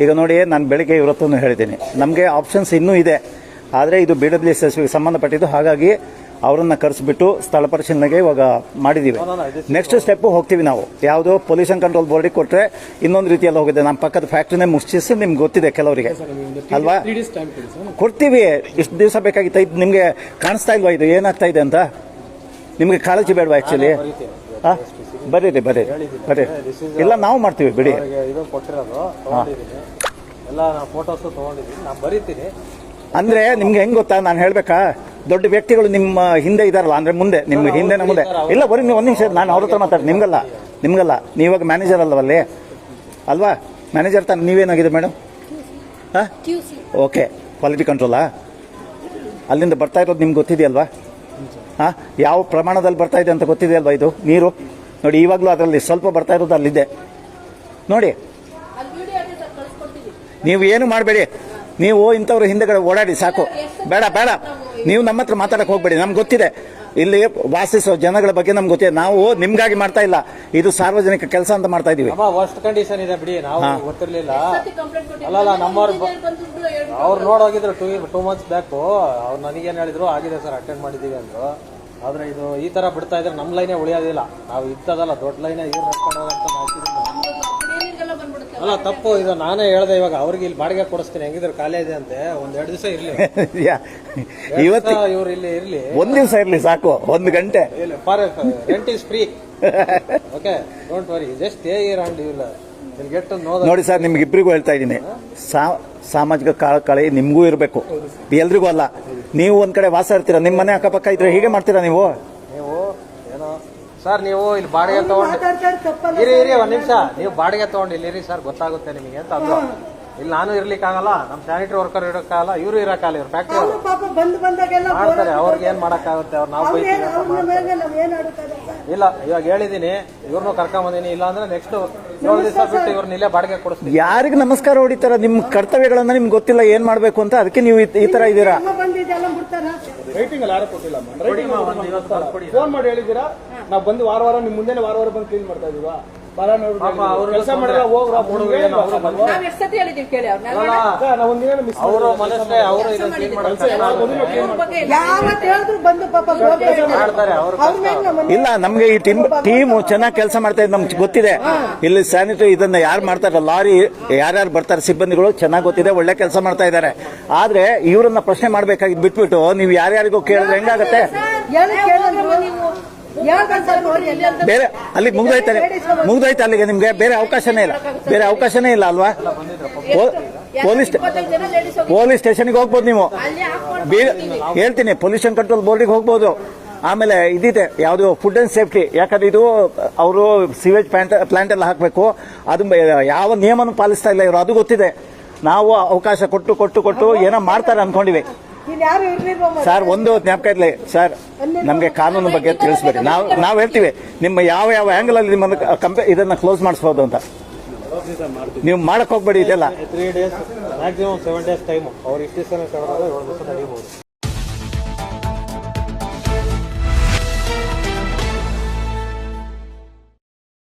ಈಗ ನೋಡಿ ನಾನು ಬೆಳಿಗ್ಗೆ ಇವತ್ತನ್ನು ಹೇಳಿದ್ದೀನಿ. ನಮಗೆ ಆಪ್ಷನ್ಸ್ ಇನ್ನೂ ಇದೆ. ಆದರೆ ಇದು ಬಿ ಡಬ್ಲ್ಯೂ ಎಸ್ ಎಸ್ ಸಂಬಂಧಪಟ್ಟಿದ್ದು. ಹಾಗಾಗಿ ಅವರನ್ನು ಕರೆಸಿಬಿಟ್ಟು ಸ್ಥಳ ಪರಿಶೀಲನೆಗೆ ಇವಾಗ ಮಾಡಿದ್ದೀವಿ ನೆಕ್ಸ್ಟ್ ಸ್ಟೆಪ್ಪು ಹೋಗ್ತೀವಿ ನಾವು. ಯಾವುದೋ ಪೊಲ್ಯೂಷನ್ ಕಂಟ್ರೋಲ್ ಬೋರ್ಡಿಗೆ ಕೊಟ್ಟರೆ ಇನ್ನೊಂದು ರೀತಿಯಲ್ಲಿ ಹೋಗಿದೆ. ನಮ್ಮ ಪಕ್ಕದ ಫ್ಯಾಕ್ಟ್ರಿನೇ ಮುಚ್ಚಿಸಿ ನಿಮ್ಗೆ ಗೊತ್ತಿದೆ ಕೆಲವರಿಗೆ. ಅಲ್ವಾ? ಕೊಡ್ತೀವಿ. ಇಷ್ಟು ದಿವಸ ಬೇಕಾಗಿತ್ತು. ಇದು ನಿಮಗೆ ಕಾಣಿಸ್ತಾ ಇಲ್ವಾ? ಇದು ಏನಾಗ್ತಾ ಇದೆ ಅಂತ? ನಿಮಗೆ ಕಾಳಜಿ ಬೇಡವಾ ಆ್ಯಕ್ಚುಲಿ ಹಾಂ ಬರೀರಿ ಬರೀರಿ. ಬರೀ ಇಲ್ಲ ನಾವು ಮಾಡ್ತೀವಿ ಬಿಡಿ. ಇದು ಕೊಟ್ಟಿರೋದು ತಗೊಂಡಿದ್ದೀನಿ. ಎಲ್ಲ ನಾನು ಫೋಟೋಸು ತಗೊಂಡಿದ್ದೀನಿ. ನಾನು ಬರೀತೀನಿ. ಅಂದ್ರೆ ನಿಮ್ಗೆ ಹೆಂಗ್ ಗೊತ್ತಾ? ನಾನು ಹೇಳ್ಬೇಕಾ? ದೊಡ್ಡ ವ್ಯಕ್ತಿಗಳು ನಿಮ್ಮ ಹಿಂದೆ ಇದಾರಲ್ಲ ಅಂದ್ರೆ ಮುಂದೆ ನಿಮ್ಮ ಹಿಂದೆ ಮುಂದೆ. ಇಲ್ಲ ಬರೀ ನೀವು ಒಂದು ನಿಮಿಷ ನಾನು ಅವ್ರ ಹತ್ರ ಮಾತಾಡಿ ನಿಮ್ಗಲ್ಲ ನಿಮ್ಗಲ್ಲ. ನೀವಾಗ ಮ್ಯಾನೇಜರ್ ಅಲ್ಲವಲ್ಲಿ ಅಲ್ವಾ? ಮ್ಯಾನೇಜರ್ ತಾನೆ ನೀವೇನಾಗಿದೆ ಮೇಡಮ್ ಹಾಂ? ಓಕೆ ಕ್ವಾಲಿಟಿ ಕಂಟ್ರೋಲಾ ಅಲ್ಲಿಂದ ಬರ್ತಾ ಇರೋದು ನಿಮ್ಗೆ ಗೊತ್ತಿದೆಯಲ್ವಾ? ಹಾಂ ಯಾವ ಪ್ರಮಾಣದಲ್ಲಿ ಬರ್ತಾ ಇದೆ ಅಂತ ಗೊತ್ತಿದೆ ಅಲ್ವಾ ಇದು? ನೀರು? ನೋಡಿ ಇವಾಗಲೂ ಅದರಲ್ಲಿ ಸ್ವಲ್ಪ ಬರ್ತಾ ಇರೋದು ಅಲ್ಲಿದೆ. ನೋಡಿ. ನೀವು ಏನು ಮಾಡಬೇಡಿ. ನೀವು ಇಂಥವ್ರ ಹಿಂದೆಗಡೆ ಓಡಾಡಿ ಸಾಕು. ಬೇಡ ಬೇಡ. ನೀವು ನಮ್ಮ ಹತ್ರ ಮಾತಾಡಕ್ ಹೋಗ್ಬೇಡಿ. ನಮ್ಗೆ ಗೊತ್ತಿದೆ. ಇಲ್ಲಿ ವಾಸಿಸೋ ಜನಗಳ ಬಗ್ಗೆ ನಮ್ಗೆ ಗೊತ್ತಿದೆ. ನಾವು ನಿಮ್ಗಾಗಿ ಮಾಡ್ತಾ ಇಲ್ಲ. ಇದು ಸಾರ್ವಜನಿಕ ಕೆಲಸ ಅಂತ ಮಾಡ್ತಾ ಇದೀವಿ. ವರ್ಸ್ಟ್ ಕಂಡೀಷನ್ ಇದೆ ಬಿಡಿ. ನಾವು ಗೊತ್ತಿರ್ಲಿಲ್ಲ. ಅಲ್ಲಲ್ಲ ನಮ್ಮವ್ರು ಅವ್ರು ನೋಡೋಗಿದ್ರು ಟೂ ಟೂ ಮಂತ್ಸ್ ಬ್ಯಾಕು ಅವ್ರು ನನಗೇನು ಹೇಳಿದ್ರು ಆಗಿದೆ ಸರ್ ಅಟೆಂಡ್ ಮಾಡಿದ್ದೀವಿ ಅಂದ್ರು. ಆದರೆ ಇದು ಈ ತರ ಬಿಡ್ತಾ ಇದ್ರೆ ನಮ್ಮ ಲೈನೇ ಉಳಿಯೋದಿಲ್ಲ. ನಾವು ಇತ್ತದಲ್ಲ ದೊಡ್ಡ ಲೈನೇ ಇವ್ರು ನಡ್ಕೊಂಡು ಹೋಗಂತ ಅಲ್ಲ ತಪ್ಪು ಇದು ನಾನೇ ಹೇಳ್ದೆ ಇವಾಗ ಅವ್ರಿಗೆ ಇಲ್ಲಿ ಬಾಡಿಗೆ ಕೊಡಿಸ್ತೀನಿ. ಹೆಂಗಿದ್ರು ಖಾಲಿ ಇದೆ ಅಂತೆ. ಒಂದ್ ಎರಡು ದಿವಸ ಇರ್ಲಿ. ಯಾ- ಇವತ್ತು ಇವ್ರು ಇಲ್ಲಿ ಇರ್ಲಿ. ಒಂದ್ ದಿವಸ ಇರ್ಲಿ ಸಾಕು ಒಂದು ಗಂಟೆ. For rent is free okay don't worry just stay year and you will get no ನೋಡಿ ಸರ್ ನಿಮ್ಗೆ ಇಬ್ರಿಗೂ ಹೇಳ್ತಾ ಇದ್ದೀನಿ. ಸಾ- ಸಾಮಾಜಿಕ ಕಳಕಳಿ ನಿಮಗೂ ಇರಬೇಕು. ಎಲ್ರಿಗೂ ಅಲ್ಲ. ನೀವು ಒಂದ್ ಕಡೆ ವಾಸ ಇರ್ತೀರಾ? ನಿಮ್ಮ ಮನೆ ಅಕ್ಕಪಕ್ಕ ಇದ್ರೆ ಹೀಗೆ ಮಾಡ್ತೀರಾ ನೀವು? ಸರ್ ನೀವು ಇಲ್ಲಿ ಬಾಡಿಗೆ ತಗೊಂಡು ಇರಿ ಇರಿ ಒಂದ್ ನಿಮಿಷ. ನೀವು ಬಾಡಿಗೆ ತಗೊಂಡು ಇಲ್ಲಿರಿ ಸರ್ ಗೊತ್ತಾಗುತ್ತೆ ನಿಮಗೆ ಅಂತ ಅಂದ್ರು. ಇಲ್ಲಿ ನಾನು ಇರ್ಲಿಕ್ಕಾಗಲ್ಲ ನಮ್ಮ ಸ್ಯಾನಿಟರಿ ವರ್ಕರ್ ಇರೋಕ್ಕಾಗಲ್ಲ ಇವರು ಇರೋಕ್ಕಾಗಲ್ಲ ಇವ್ರು ಫ್ಯಾಕ್ಟ್ರಿ ಮಾಡ್ತಾರೆ ಅವ್ರಿಗೆ ಏನ್ ಮಾಡಕ್ಕಾಗುತ್ತೆ ಅವ್ರು ನಾವು ಬೈತೀವಿ ಇಲ್ಲ ಇವಾಗ ಹೇಳಿದೀನಿ ಇವ್ರನ್ನೂ ಕರ್ಕೊಂಡ್ ಬಂದೀನಿ ಇಲ್ಲ ಅಂದ್ರೆ ನೆಕ್ಸ್ಟ್ ಏಳು ದಿವಸ ಬಿಟ್ಟು ಇವ್ರನ್ನ ಇಲ್ಲೇ ಬಾಡಿಗೆ ಕೊಡಿಸ್ತೀನಿ. ಯಾರಿಗೆ ನಮಸ್ಕಾರ ಹೊಡಿತಾರ? ನಿಮ್ಮ ಕರ್ತವ್ಯಗಳನ್ನ ನಿಮ್ಗೆ ಗೊತ್ತಿಲ್ಲ ಏನ್ ಮಾಡ್ಬೇಕು ಅಂತ? ಅದಕ್ಕೆ ನೀವು ಈ- ಈ ತರ ಇದ್ದೀರಾ? ಬಂದಿದ್ದೆಲ್ಲ ಬಿಡ್ತಾರ? ರೈಟಿಂಗ್ ಅಲ್ಲಿ ಯಾರು ಕೊಟ್ಟಿಲ್ಲ ಕೊಡಿ ಮಾ, ಒಂದು ಇವತ್ತು ಬರ್ಕೊಡಿ. ಫೋನ್ ಮಾಡಿ ಹೇಳಿದೀರಾ ನಾವು ಬಂದು ವಾರ ವಾರ ನಿಮ್ ಮುಂದೆನೆ ವಾರ ವಾರ ಬಂದು ಕ್ಲೀನ್ ಮಾಡ್ತಾ ಇದೀವಾ? ಇಲ್ಲ ನಮ್ಗೆ ಈ ಟೀಮ್ ಟೀಮ್ ಚೆನ್ನಾಗಿ ಕೆಲಸ ಮಾಡ್ತಾ ಇದೆ ನಮ್ಗೆ ಗೊತ್ತಿದೆ. ಇಲ್ಲಿ ಸ್ಯಾನಿಟರಿ ಇದನ್ನ ಯಾರು ಮಾಡ್ತಾರೆ? ಲಾರಿ ಯಾರ್ಯಾರು ಬರ್ತಾರೆ? ಸಿಬ್ಬಂದಿಗಳು ಚೆನ್ನಾಗಿ ಗೊತ್ತಿದೆ ಒಳ್ಳೆ ಕೆಲಸ ಮಾಡ್ತಾ ಇದ್ದಾರೆ ಆದ್ರೆ ಇವರನ್ನ ಪ್ರಶ್ನೆ ಮಾಡ್ಬೇಕಾಗಿ ಬಿಟ್ಬಿಟ್ಟು ನೀವು ಯಾರ್ಯಾರಿಗೂ ಕೇಳಿದ್ರೆ ಹೆಂಗಾಗತ್ತೆ? ಬೇರೆ ಅಲ್ಲಿ ಮುಗ್ದೋಯ್ತಾರೆ ಮುಗ್ದೋಯ್ತು ಅಲ್ಲಿಗೆ ನಿಮ್ಗೆ ಬೇರೆ ಅವಕಾಶನೇ ಇಲ್ಲ. ಬೇರೆ ಅವಕಾಶನೇ ಇಲ್ಲ ಅಲ್ವಾ? ಪೊಲೀಸ್ ಪೊಲೀಸ್ ಸ್ಟೇಷನ್ಗೆ ಹೋಗ್ಬೋದು ನೀವು. ಹೇಳ್ತೀನಿ ಪೊಲ್ಯೂಷನ್ ಕಂಟ್ರೋಲ್ ಬೋರ್ಡಿಗೆ ಹೋಗ್ಬೋದು. ಆಮೇಲೆ ಇದಿದೆ ಯಾವುದು ಫುಡ್ ಅಂಡ್ ಸೇಫ್ಟಿ ಯಾಕಂದ್ರೆ ಇದು ಅವರು ಸಿವೇಜ್ ಪ್ಲಾಂಟ್ ಪ್ಲಾಂಟ್ ಎಲ್ಲ ಹಾಕಬೇಕು. ಅದು ಯಾವ ನಿಯಮನೂ ಪಾಲಿಸ್ತಾ ಇಲ್ಲ ಇವರು ಅದು ಗೊತ್ತಿದೆ. ನಾವು ಅವಕಾಶ ಕೊಟ್ಟು ಕೊಟ್ಟು ಕೊಟ್ಟು ಏನೋ ಮಾಡ್ತಾರೆ ಅನ್ಕೊಂಡಿವಿ. ಸರ್ ಒಂದು ಜ್ಞಾಪಕ ಇರಲಿ. ಸರ್ ನಮಗೆ ಕಾನೂನು ಬಗ್ಗೆ ತಿಳಿಸ್ಬೇಕು ನಾವು ನಾವು ಹೇಳ್ತೀವಿ ನಿಮ್ಮ ಯಾವ ಯಾವ ಆಂಗಲ್ ಅಲ್ಲಿ ನಿಮ್ಮನ್ನು ಕಂಪೆ ಇದನ್ನ ಕ್ಲೋಸ್ ಮಾಡಿಸ್ಬೋದು ಅಂತ. ನೀವು ಮಾಡಕ್ ಹೋಗ್ಬೇಡಿ ಇದೆಲ್ಲ. Three days maximum seven days time ಅವ್ರು ಇಷ್ಟು ನಡೀಬಹುದು